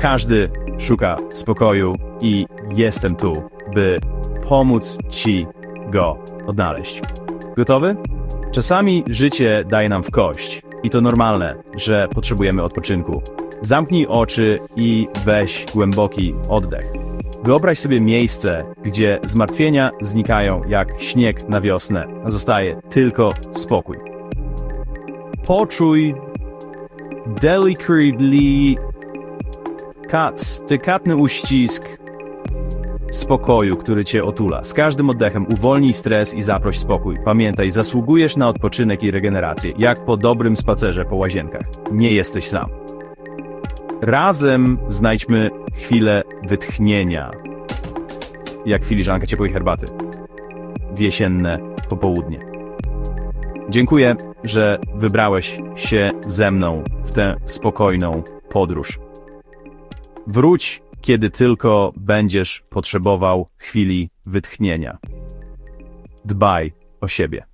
Każdy szuka spokoju i jestem tu, by pomóc ci go odnaleźć. Gotowy? Czasami życie daje nam w kość i to normalne, że potrzebujemy odpoczynku. Zamknij oczy i weź głęboki oddech. Wyobraź sobie miejsce, gdzie zmartwienia znikają jak śnieg na wiosnę, a zostaje tylko spokój. Poczuj delicately kat, delikatny uścisk spokoju, który cię otula. Z każdym oddechem uwolnij stres i zaproś spokój. Pamiętaj, zasługujesz na odpoczynek i regenerację, jak po dobrym spacerze po łazienkach. Nie jesteś sam. Razem znajdźmy chwilę wytchnienia, jak filiżanka ciepłej herbaty w jesienne popołudnie. Dziękuję, że wybrałeś się ze mną w tę spokojną podróż. Wróć, kiedy tylko będziesz potrzebował chwili wytchnienia. Dbaj o siebie.